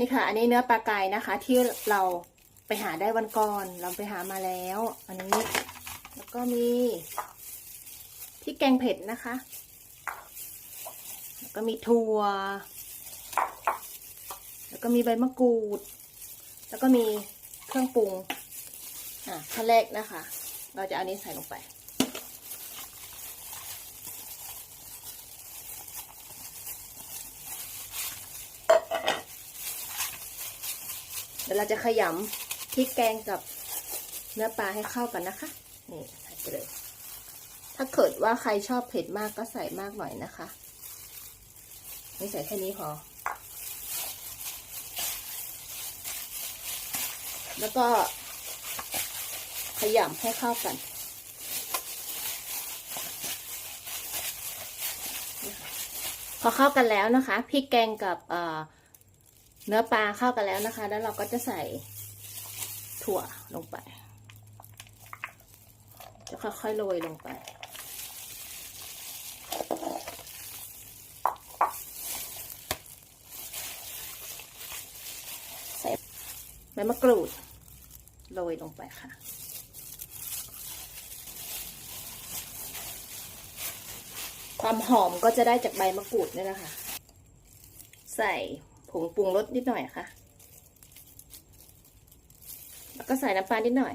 นี่ค่ะ อันนี้เนื้อปลาไก่นะคะ ที่เราไปหาได้วันก่อนเราไปหามาแล้ว อันนี้ แล้วก็มีพริกแกงเผ็ดนะคะ แล้วก็มีถั่ว แล้วก็มีใบมะกรูด แล้วก็มีเครื่องปรุงอะขั้นแรกนะคะ เราจะเอานี้ใส่ลงไป ดี๋ยวเราจะขยำพริกแกงกับเนื้อปลาให้เข้ากันนะคะ นี่ใส่ไปเลย ถ้าเกิดว่าใครชอบเผ็ดมากก็ใส่มากหน่อยนะคะไม่ใส่แค่นี้พอ แล้วก็ขยำให้เข้ากันพอเข้ากันแล้วนะคะพริกแกงกับเเนื้อปลาเข้ากันแล้วนะคะ แล้วเราก็จะใส่ถั่วลงไป จะค่อยๆโรยลงไปใส่ใบมะกรูดโรยลงไปค่ะความหอมก็จะได้จากใบมะกรูดนี่แหละค่ะ ใส่ ผงปรุงรสนิดหน่อยค่ะ แล้วก็ใส่น้ำปลานิดหน่อย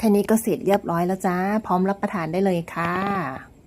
แค่นี้ก็เสร็จเรียบร้อยแล้วจ้า พร้อมรับประทานได้เลยค่ะ